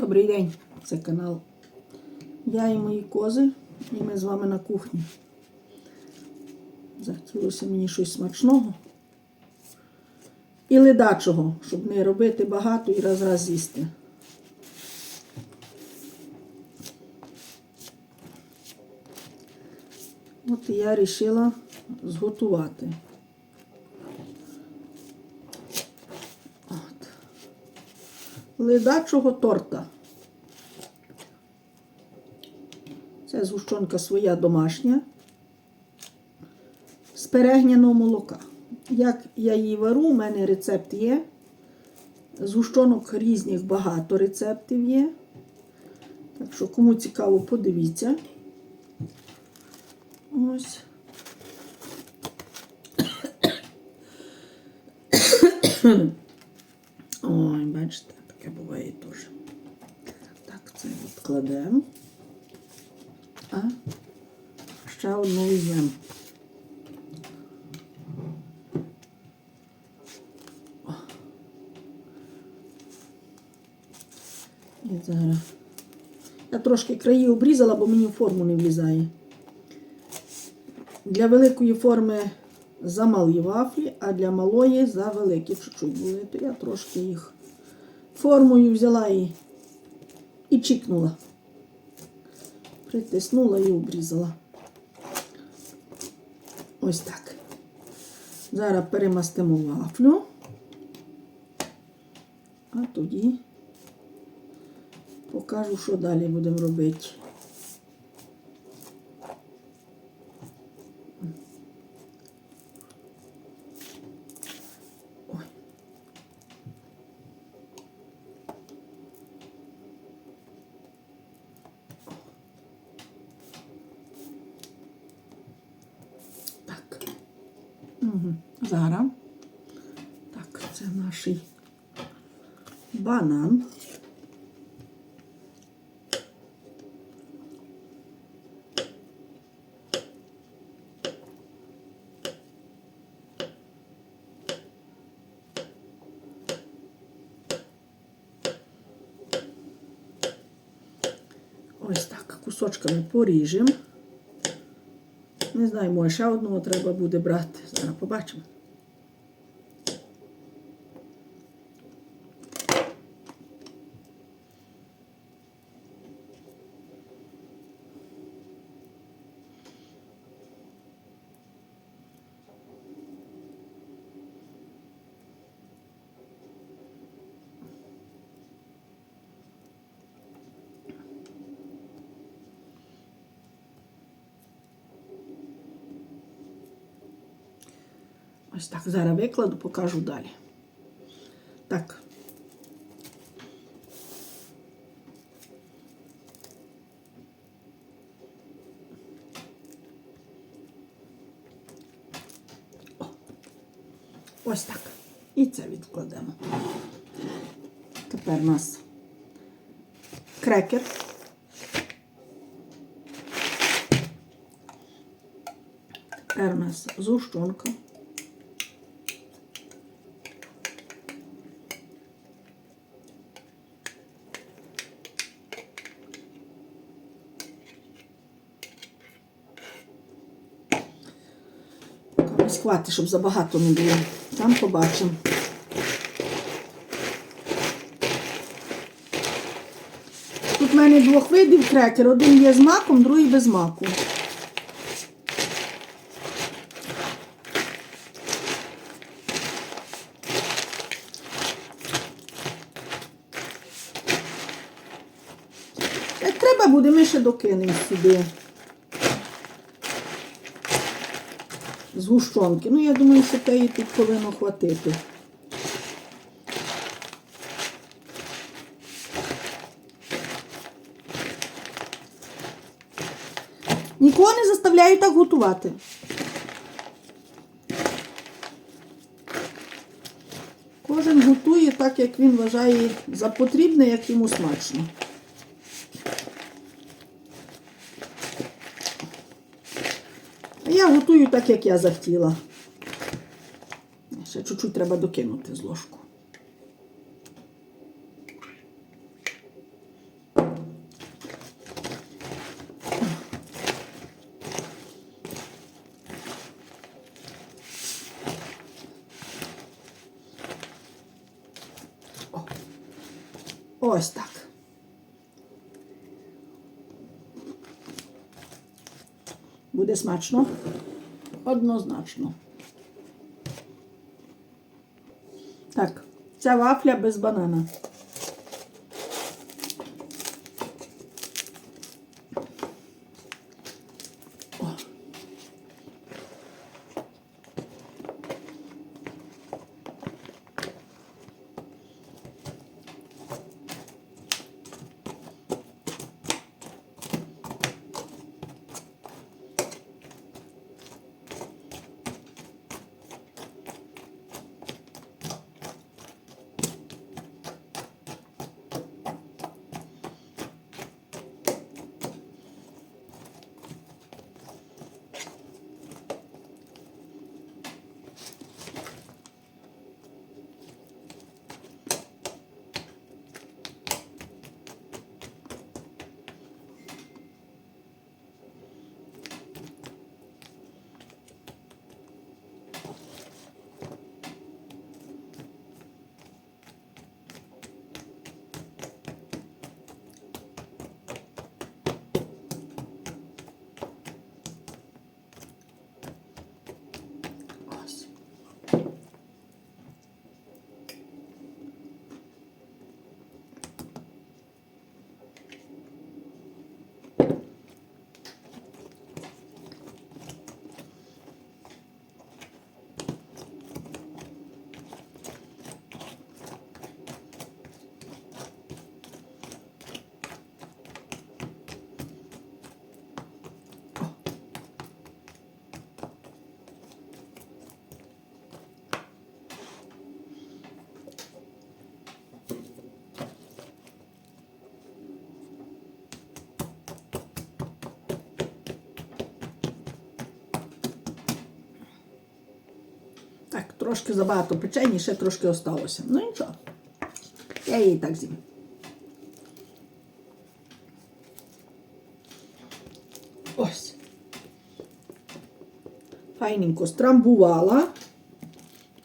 Добрий день, це канал. Я і мої кози, і ми з вами на кухні. Захотілося мені щось смачного і ледачого, щоб не робити багато і раз раз з'їсти. От я вирішила зготувати. Ледачого торта. Це згущенка своя домашня з перегняного молока. Як я її вару, у мене рецепт є. Згущенок різних багато рецептів є. Так що, кому цікаво, подивіться. Ось. Ой, бачите, таке буває теж. Так, це відкладемо. А ще одну візьмемо. Зараз. Я трошки краї обрізала, бо мені форму не влізає. Для великої форми замалі вафлі, а для малої за великі чуть-чуть були. То я трошки їх формою взяла і, і чикнула. Притиснула і обрізала. Ось так. Зараз перемастимо вафлю, а тоді покажу, що далі будемо робити. Ой. Так. Угу. Зараз. Так, це наш банан. Ось так кусочками поріжемо. Не знаю, може ще одного треба буде брати. Зараз побачимо. Ось так. Зараз викладу, покажу далі. Так. Ось так. І це відкладемо. Тепер у нас крекер. Тепер у нас зущенка. Ось хватить, щоб забагато не було. Там побачимо. Тут в мене двох видів крекер. Один є з маком, другий без маку. Як треба буде, ми ще докинемо сюди. Згущенки. Ну, я думаю, що теї тут повинно хватити. Нікого не заставляю так готувати. Кожен готує так, як він вважає за потрібне, як йому смачно. Я готую так, як я захотіла. Ще чуть-чуть треба докинути з ложку. Ось так. Буде смачно? Однозначно. Так, ця вафля без банана. Так, трошки забагато печені, ще трошки осталося. Ну нічого. Я її так з'їм. Ось. Файненько страмбувала.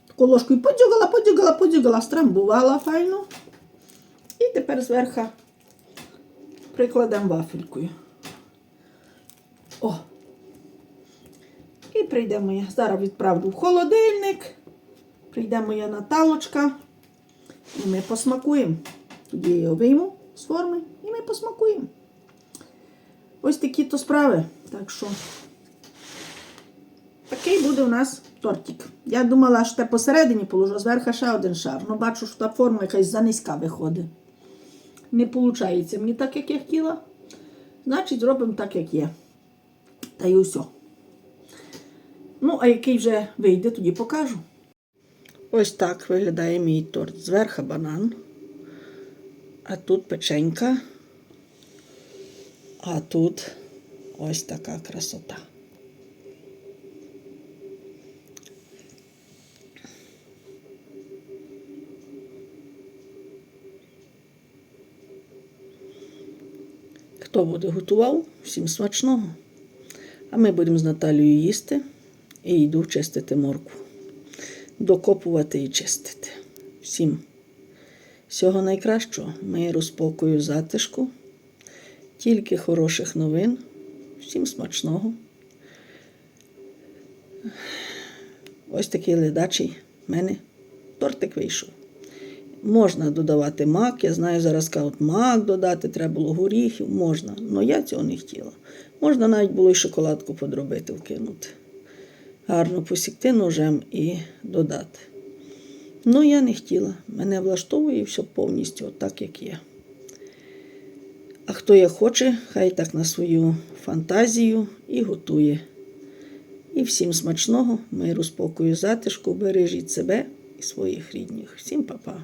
Таку ложкою подюгала, подюгала, подюгала, страмбувала файно. І тепер зверху прикладемо вафелькою. О! І прийде моя. Зараз відправлю в холодильник. Прийде моя Наталочка. І ми посмакуємо. Тоді я його вийму з форми і ми посмакуємо. Ось такі то справи. Так що такий буде у нас тортик. Я думала, що те посередині положу, зверху ще один шар. Ну, бачу, що та форма якась занизька виходить. Не виходить мені так, як я хотіла. Значить, зробимо так, як є. Та й усе. Ну, а який вже вийде, тоді покажу. Ось так виглядає мій торт. Зверху банан, а тут печенька, а тут ось така красота. Хто буде готував, всім смачного. А ми будемо з Наталією їсти і йду чистити моркву. Докопувати і чистити. Всім всього найкращого, миру, спокою, затишку, тільки хороших новин. Всім смачного. Ось такий ледачий в мене тортик вийшов. Можна додавати мак. Я знаю, зараз кажуть, мак додати, треба було горіхів, можна. але я цього не хотіла. Можна навіть було і шоколадку подробити, вкинути. Гарно посікти ножем і додати. Ну, я не хотіла. Мене влаштовує все повністю так, як є. А хто як хоче, хай так на свою фантазію і готує. І всім смачного, миру, спокою, затишку, бережіть себе і своїх рідних. Всім па-па.